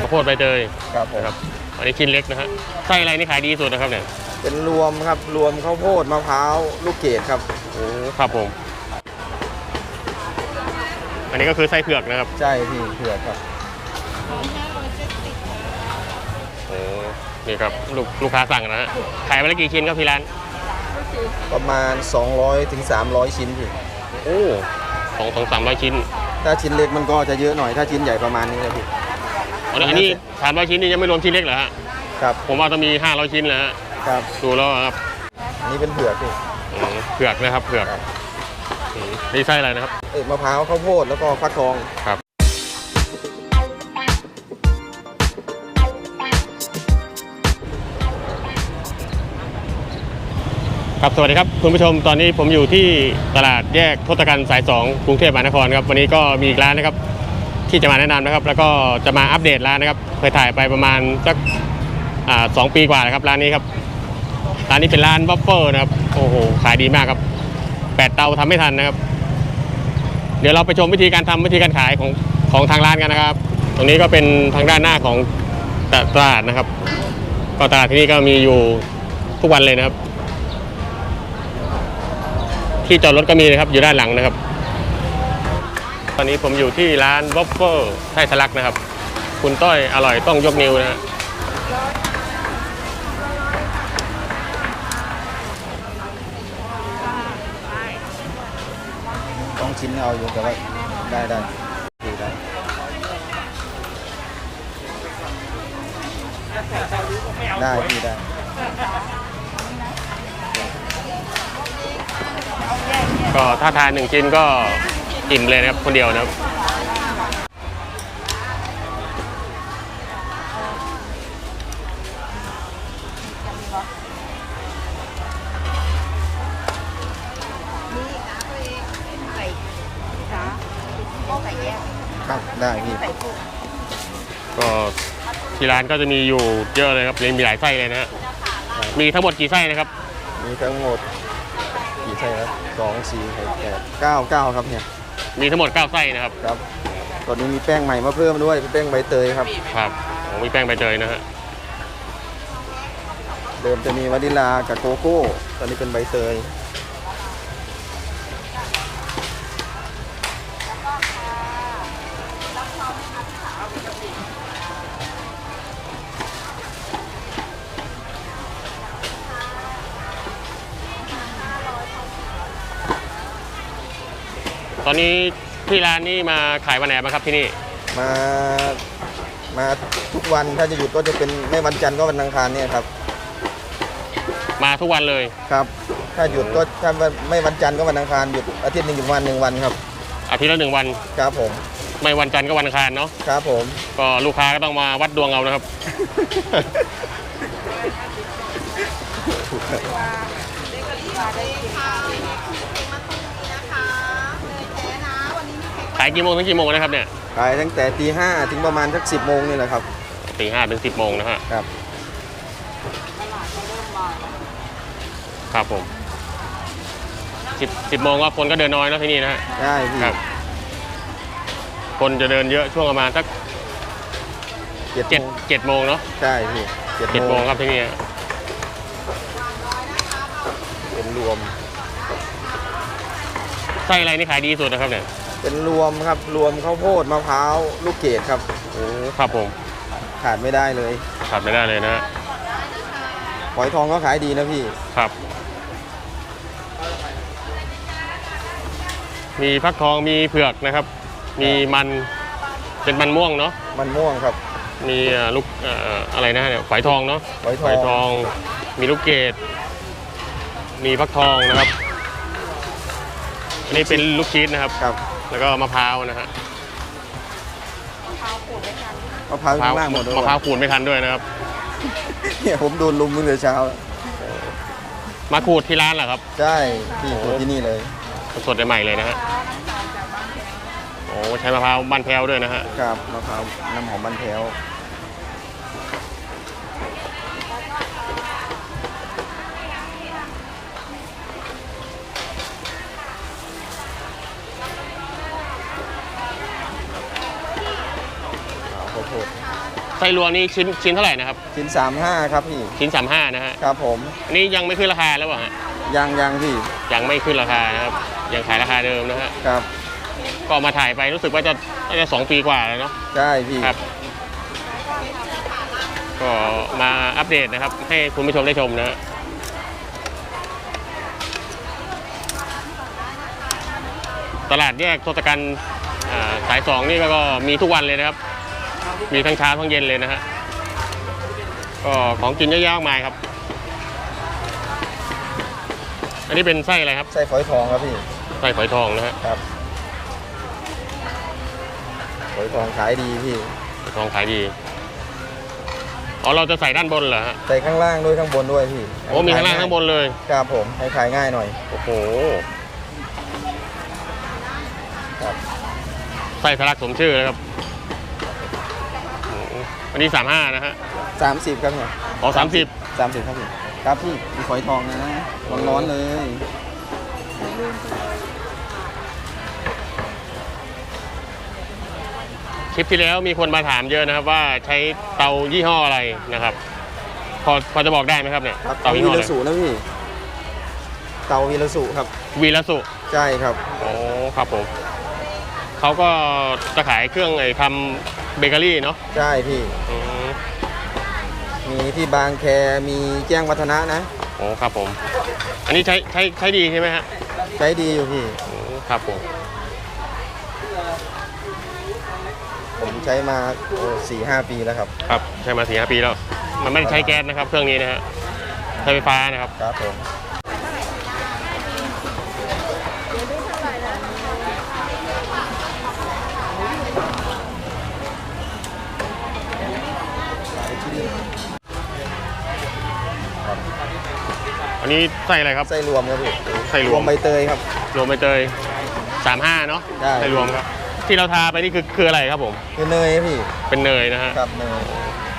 ข้าวโพดใบเตยครับผมนะครับอันนี้ชิ้นเล็กนะฮะไส้อะไรนี่ขายดีที่สุดนะครับเนี่ยเป็นรวมครับรวมข้าวโพดมะพร้าวลูกเกดครับโอ้ครับผม อันนี้ก็คือไส้เผือกนะครับใช่พี่เผือกครับโอ้นี่ครับลูกลูกค้าสั่งนะฮะขายไปแล้วกี่ชิ้นครับที่ร้านประมาณ 200ถึง300 ชิ้นพี่โอ้สองสองสามร้อยชิ้น ถ้าชิ้นเล็กมันก็จะเยอะหน่อยถ้าชิ้นใหญ่ประมาณนี้นะพี่ อันนี้อันนี้สามร้อยชิ้นนี่ยังไม่รวมชิ้นเล็กเหรอฮะครับผมว่าต้องมีห้าร้อยชิ้นแล้วฮะครับดูแล้วครับอันนี้เป็นเผือกพี่อืมเผือกนะครับเผือกอืมนี่ไส้อะไรนะครับ เอ้ยมะพร้าวข้าวโพดแล้วก็ฟักทอง ครับ ครับ สวัสดีครับ คุณผู้ชมตอนนี้ผมอยู่ที่ตลาดแยกทศกัณฐ์สาย 2 กรุงเทพมหานครครับ วันนี้ก็มีอีกร้านนะครับ ที่จะมาแนะนำนะครับ แล้วก็จะมาอัปเดตร้านนะครับ เคยถ่ายไปประมาณสักสองปีกว่าแล้วครับร้านนี้ครับร้านนี้เป็นร้านบัฟเฟอร์นะครับโอ้โหขายดีมากครับแปดเตาทำไม่ทันนะครับ เดี๋ยวเราไปชมวิธีการทำวิธีการขายของของทางร้านกันนะครับ ตรงนี้ก็เป็นทางด้านหน้าของตตลาดนะครับก็ตลาดที่นี่ก็มีอยู่ทุกวันเลยนะครับ ที่จอดรถก็มีนะครับอยู่ด้านหลังนะครับ ตอนนี้ผมอยู่ที่ร้านวอฟเฟิลไทยทะลักนะครับ คุณต้อยอร่อยต้องยกนิ้วนะฮะต้องชิ้นเอาอยู่แต่ว่าได้ได้ดีได้ได้พี่ได้ก็ถ้าทานหนึ่งชิ้นก็ อิ่มเลยนะครับคนเดียวนะครับนี่นะตัวเองใส่จ้าต้องใส่แยกครับได้พี่ใส่กุ้งก็ที่ร้านก็จะมีอยู่เยอะเลยครับมีหลายไส้เลยนะฮะมีทั้งหมดกี่ไส้นะครับ มีทั้งหมดกี่ไส้ครับสองสี่หกแปดเก้าเก้าครับเนี่ย มีทั้งหมด9ไส้นะครับครับตอนนี้มีแป้งใหม่มาเพิ่มด้วยเป็นแป้งใบเตยครับ ครับโอ้มีแป้งใบเตยนะฮะเดิมจะมีวานิลากับโกโก้ ตอนนี้เป็นใบเตย ตอนนี้ที่ร้านนี่มาขายวันไหนบ้างครับที่นี่ มามาทุกวันถ้าจะหยุดก็จะเป็นไม่วันจันทร์ก็วันอังคารเนี่ยครับมาทุกวันเลย ครับ ถ้าหยุดก็ถ้าไม่วันจันทร์ก็วันอังคารหยุดอาทิตย์หนึ่งหยุดวันหนึ่งวันครับ อาทิตย์ละหนึ่งวันครับผม ไม่วันจันทร์ก็วันอังคารเนาะครับผม ก็ลูกค้าก็ต้องมาวัดดวงเอานะครับายกี่โมงถึงกี่โมงนะครับเนี่ยขายตั้งแต่ตีห้าถึงประมาณสักสิบโมงนี่แหละครับตีห้าถึงสิบโมงนะฮะครับ ครับผมสิบสิบโมงก็คนก็เดินน้อยเนอะที่นี่นะฮะได้พี่ครับ คนจะเดินเยอะช่วงประมาณสักเจ็ดเจ็ดโมงเจ็ดโมงเนาะใช่พี่เจ็ดเจ็ดโมโมงงครับที่นี่เป็นรวมไส้อะไรนี่ขายดีที่สุดนะครับเนี่ย เป็นรวมครับรวมข้าวโพดมะพร้าวลูกเกดครับโอ้ครับผมขาดไม่ได้เลยขาดไม่ได้เลยนะฮะหอยทองก็ขายดีนะพี่ครับ มีฟักทองมีเผือกนะครับ มีมันเป็นมันม่วงเนาะมันม่วงครับ มีเอ่อลูกเอ่ออะไรนะเนี่ยฝอยทองเนาะฝอยทองฝอยทอง มีลูกเกดมีฟักทองนะครับอันนี้เป็นลูกชีสนะครับครับ แล้วก็มะพร้าวนะฮะมะพร้าวมะพร้าวมากหมดเลยมะพร้าวขูดไม่ทันด้วยนะครับ เนี่ยผมโดนลุมตั้งแต่เช้าแล้วมาขูดที่ร้านเหรอครับ ใช่พี่คนที่นี่เลยสดๆใหม่ๆเลยนะฮะ โอ้ใช้มะพร้าวบ้านแพ้วด้วยนะฮะ ครับมะพร้าวน้ำหอมมันแถว ขาวข้าวโพดส้รวมนี่ชิ้นชิ้นเท่าไหร่นะครับ ชิ้น 35 ครับพี่ ชิ้นสามห้านะฮะครับผม อันนี้ยังไม่ขึ้นราคาแล้วเปล่าฮะยังยังพี่ ยังไม่ขึ้นราคานะครับ ยังขายราคาเดิมนะฮะ ครับ ก็มาถ่ายไปรู้สึกว่าจะน่าจะสองปีกว่าแล้วเนาะ ใช่พี่ ครับ ก็มาอัปเดตนะครับ ให้คุณผู้ชมได้ชมนะฮะตลาดแยกทศกัณฐ์อ่าสายสองนี่ก็มีทุกวันเลยนะครับ มีทั้งเช้าทั้งเย็นเลยนะฮะก็ของกินเยอะแยะมากมายครับ อันนี้เป็นไส้อะไรครับไส้ฝอยทองครับพี่ไส้ฝอยทองนะฮะครับฝอยทองขายดีพี่ฝอยทองขายดีอ๋อเราจะใส่ด้านบนเหรอฮะใส่ข้างล่างด้วยข้างบนด้วยพี่โอ้มีข้างล่างข้างบนเลยครับผมให้ขายง่ายหน่อยโอ้โหครับไส้ทะลักสมชื่อเลยครับโอ้โหอันนี้สามห้านะฮะ30ครับเนี่ยอ๋อสามสิบ30ครับพี่ครับพี่มีฝอยทองนะร้อนๆเลยคลิปที่แล้วมีคนมาถามเยอะนะครับว่าใช้เตายี่ห้ออะไรนะครับ พอพอจะบอกได้ไหมครับเนี่ย ครับเตาเตายี่วีห้ออะรไรสุนะพี่เตาวีรสุครับ วีรสุใช่ครับ โอ้ครับผมเขาก็จะขายเครื่องไอ้ทำ เบเกอรี่เนาะใช่พี่ อืมมีที่บางแค มีแจ้งวัฒนะนะ โอ้ครับผม อันนี้ใช้ใช้ใช้ดีใช่ไหมฮะใช้ดีอยู่พี่ อืมครับผม ผมใช้มาสี่ห้าปีแล้วครับ ครับใช้มาสี่ห้าปีแล้ว มันไม่ได้ใช้แก๊สนะครับ เครื่องนี้นะฮะใช้ไฟฟ้านะครับ ครับผม อันนี้ไส้อะไรครับ ไส้รวมครับพี่ไส้รวม ใบเตยครับ รวมใบเตยสามห้าเนาะใช่ไส้รวมครับ ที่เราทาไปนี่คือคืออะไรครับผมคือเนยพี่เป็นเนยนะฮะ ครับเนย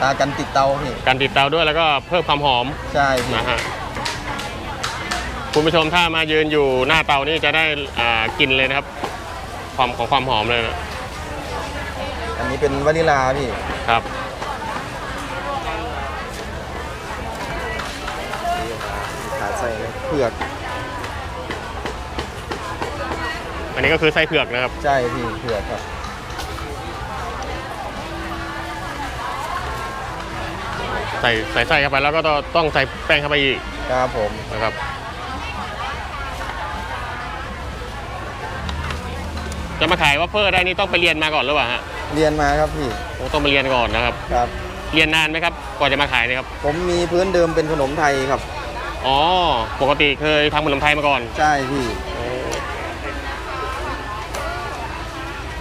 ตากันติดเตาพี่การติดเตาด้วยแล้วก็เพิ่มความหอมใช่พี่นะฮะ คุณผู้ชมถ้ามายืนอยู่หน้าเตานี่จะได้อ่ากลิ่นเลยนะครับ ความของความหอมเลยนะอันนี้เป็นวานิลาพี่ ครับ ขาใส่ เลยเผือกอันนี้ก็คือไส้เผือกนะครับ ใช่พี่เผือกครับ ใส่ใส่ไส้เข้าไปแล้วก็ต้องต้องใส่แป้งเข้าไปอีกครับผม นะครับ จะมาขายวัฟเฟอร์ได้นี่ต้องไปเรียนมาก่อนหรือเปล่าฮะเรียนมาครับพี่โอ้ต้องไปเรียนก่อนนะครับ ครับ เรียนนานไหมครับกว่าจะมาขายเนะครับ ผมมีพื้นเดิมเป็นขนมไทยครับ อ๋อ ปกติเคยทำขนมไทยมาก่อน ใช่พี่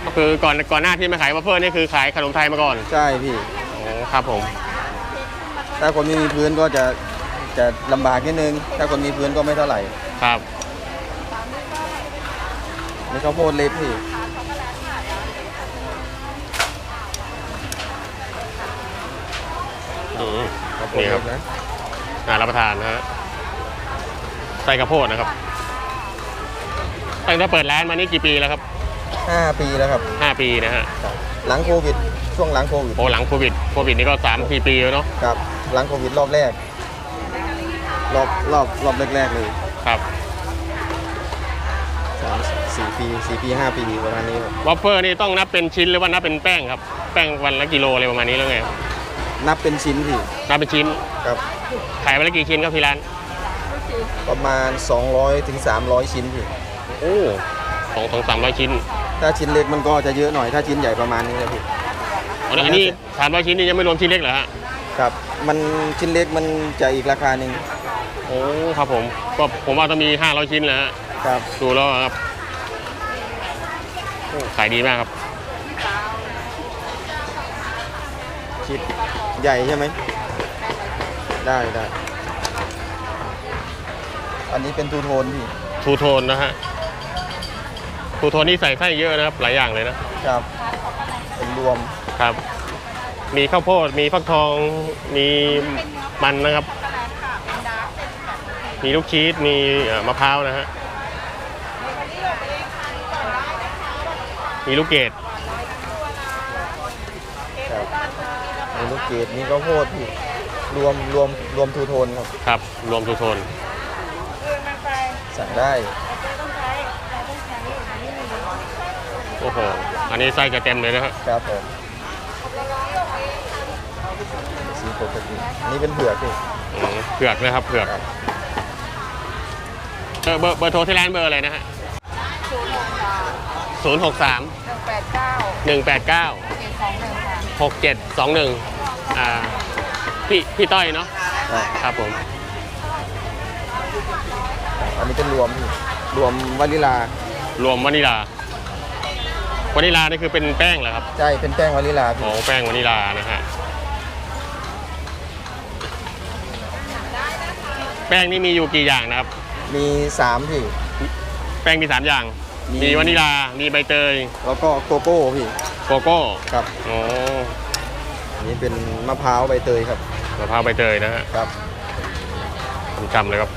ก็คือก่อนก่อนหน้าที่มาขายวัฟเฟอร์นี่คือขายขนมไทยมาก่อนใช่พี่โอ้ครับผม ถ้าคนไม่มีพื้นก็จะจะลำบากนิดนึง ถ้าคนมีพื้นก็ไม่เท่าไหร่ครับนี่ข้าวโพดเล็กพี่อืมข้าวโพดนี่คเล็รับ กนะน่ารับประทานนะฮะ ใส่กระโพดนะครับตั้งแต่เปิดร้านมานี่กี่ปีแล้วครับห้าปีแล้วครับห้าปีนะฮะหลังโควิด ช่วงหลังโควิด โอ้หลังโควิดโควิดนี่ก็สามสี่ปีแล้วเนาะครับ หลังโควิดรอบแรก รอบรอบรอบแรกๆเลยครับสามสี่ปีสี่ปีห้าปีประมาณนี้ครับวัฟเฟอร์นี่ต้องนับเป็นชิ้นหรือว่านับเป็นแป้งครับ แป้งวันละกิโลอะไรประมาณนี้แล้วไงนับเป็นชิ้นพี่นับเป็นชิ้นครับขายวันละกี่ชิ้นครับที่ร้าน ประมาณ 200ถึง300 ชิ้นพี่โอ้สองสองสามร้อยชิ้นถ้าชิ้นเล็กมันก็จะเยอะหน่อยถ้าชิ้นใหญ่ประมาณนี้นะพี่อันนี้สามร้อยชิ้นนี่ยังไม่รวมชิ้นเล็กเหรอฮะครับ มันชิ้นเล็กมันจะอีกราคาหนึ่งโอ้ครับผมก็ผมว่าต้องมีห้าร้อยชิ้นแหละฮะครับดูแล้วครับโอ้ขายดีมากครับชิ้นใหญ่ใช่ไหมได้ได้ อันนี้เป็นทูโทนพี่ทูโทนนะฮะทูโทนนี่ใส่ไส้เยอะนะครับหลายอย่างเลยนะครับเป็นรวมครับ มีข้าวโพดมีฟักทองมีมันนะครับ มีลูกชีสมีเอ่อมะพร้าวนะฮะมีลูกเกดครับอันมีลูกเกดมีข้าวโพดพี่รวมรวมรวมทูโทนครับครับ รวมทุกโทน สั่งได้โอ้โห อันนี้ไส้จะเต็มเลยนะครับครับผมสีปกตินี่เป็นเผือกพี่อืมเผือกนะครับเผือกครับเออเบอร์เบอร์โทรที่ร้านเบอร์อะไรนะฮะศูนย์หกสาม063หนึ่งแปดเก้า189เจ็ดสองหนึ่งค่ะ6721อ่าพี่พี่ต้อยเนาะอะครับผม อันนี้เป็นรวมพี่รวมวานิลารวมวานิลาวานิลานี่คือเป็นแป้งเหรอครับใช่เป็นแป้งวานิลาโอ้พี่แป้งวานิลานะฮะแป้งนี่มีอยู่กี่อย่างนะครับ มีสามพี่ แป้งมีสามอย่าง มี มีวานิลา มีใบเตย แล้วก็โกโก้พี่ โกโก้ครับโอ้อันนี้เป็นมะพร้าวใบเตยครับมะพร้าวใบเตยนะฮะครับจำๆเลยครับ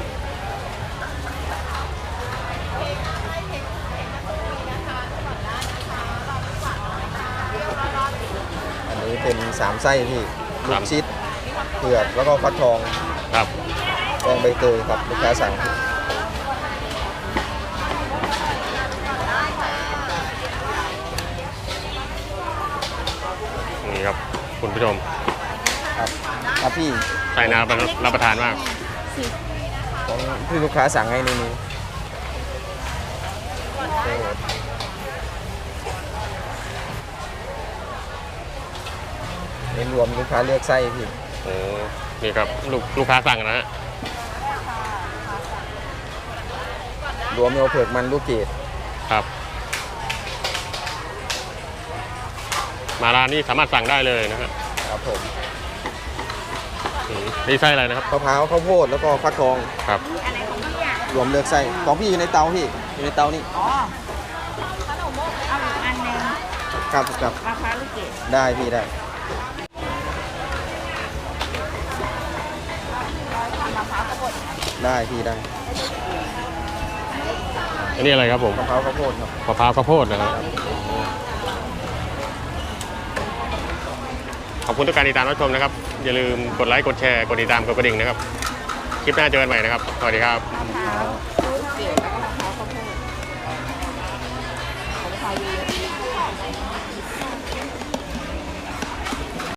อันนี้เป็น สามไส้พี่ลูสากมชิดเผือกแล้วก็ฟักทองครับแป้งใบเตยครับลูกค้าสั่งพี่นี่ครับคุณผู้ชมครับครับพี่ใส่น้ำรับประทานมากของที่ลูกค้าสั่งให้ในนี้ เน้นรวมลูกค้าเลือกไส้พี่โอ้นี่ครับลูกลูกค้าสั่งนะฮะรวมเอาเผือกมันลูกเกดครับ มาร้านนี้สามารถสั่งได้เลยนะฮะครับผมอืมนี่ไส้อะไรนะครับมะพร้าวข้าวโพดแล้วก็ฟักทองครับอันไหนของพี่อะรวมเลือกไส้ของพี่อยู่ในเตาพี่อยู่ในเตานี่อ๋อขนมมกเอาอีกอันหนึ่งครับครับมะพร้าวลูกเกดได้พี่ได้ มะพร้าวกระบด ได้พี่ได้อันนี้อะไรครับผมมะพร้าวข้าวโพดครับมะพร้าวข้าวโพดนะครับ ขอบคุณทุกการติดตามรับชมนะครับ อย่าลืมกดไลค์ กดแชร์ กดติดตาม กดกระดิ่งนะครับ คลิปหน้าเจอกันใหม่นะครับ สวัสดีครับ มะพร้าว